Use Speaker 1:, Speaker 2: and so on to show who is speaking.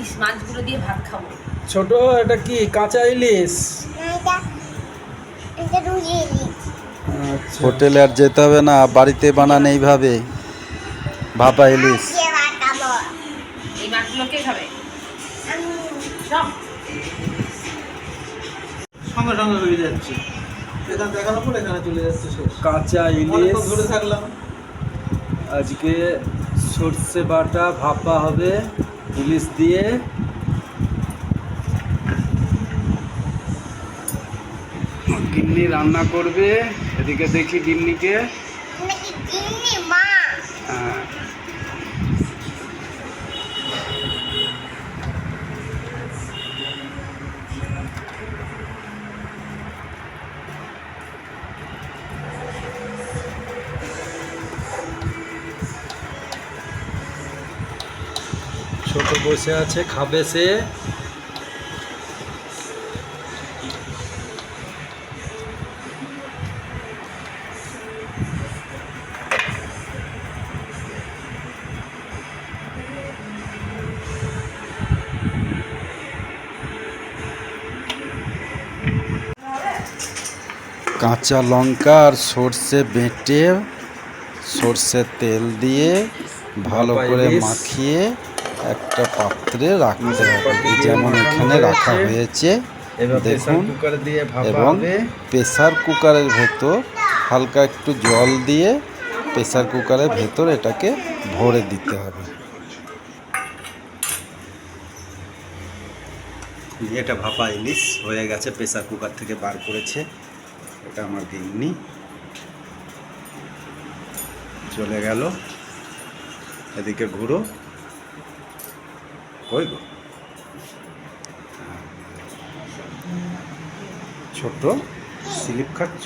Speaker 1: ইলিশ মাছগুলো দিয়ে ভাত খাব।
Speaker 2: ছোট এটা কি কাঁচা ইলিশ?
Speaker 3: এটা এটা রুজি
Speaker 2: আচ্ছা।
Speaker 4: হোটেলে আর যেতে হবে না বাড়িতে বানান এইভাবে। ভাপা ইলিশ।
Speaker 1: এই মাছগুলো কে খাবে? সব
Speaker 5: সঙ্গে সঙ্গে হয়ে যাচ্ছে। এখানে দেখানোর পর এখানে চলে যাচ্ছে
Speaker 2: কাঁচা ইলিশ।
Speaker 5: ধরে থাকলাম।
Speaker 2: আজকে সর্ষে বাটা ভাপা হবে। ইলিশ দিয়ে গিন্নি রান্না করবে। এদিকে দেখি গিন্নিকে। হ্যাঁ, ছোট বসে আছে খাবে সে।
Speaker 4: কাঁচা লঙ্কা আর সর্ষে বেটে সর্ষের তেল দিয়ে ভালো করে মাখিয়ে একটা পাত্রে রাখতে হবে। যেমন এখানে রাখা হয়েছে দেখুন
Speaker 2: দিয়ে
Speaker 4: এবং প্রেসার কুকারের ভেতর হালকা একটু জল দিয়ে প্রেসার কুকারের ভেতর এটাকে ভরে দিতে হবে।
Speaker 6: এটা ভাপা ইলিশ হয়ে গেছে প্রেসার কুকার থেকে বার করেছে। এটা আমার গিন্নি। চলে গেল। এদিকে ঘুরো। কই ছোট স্লিপ খাচ্ছ?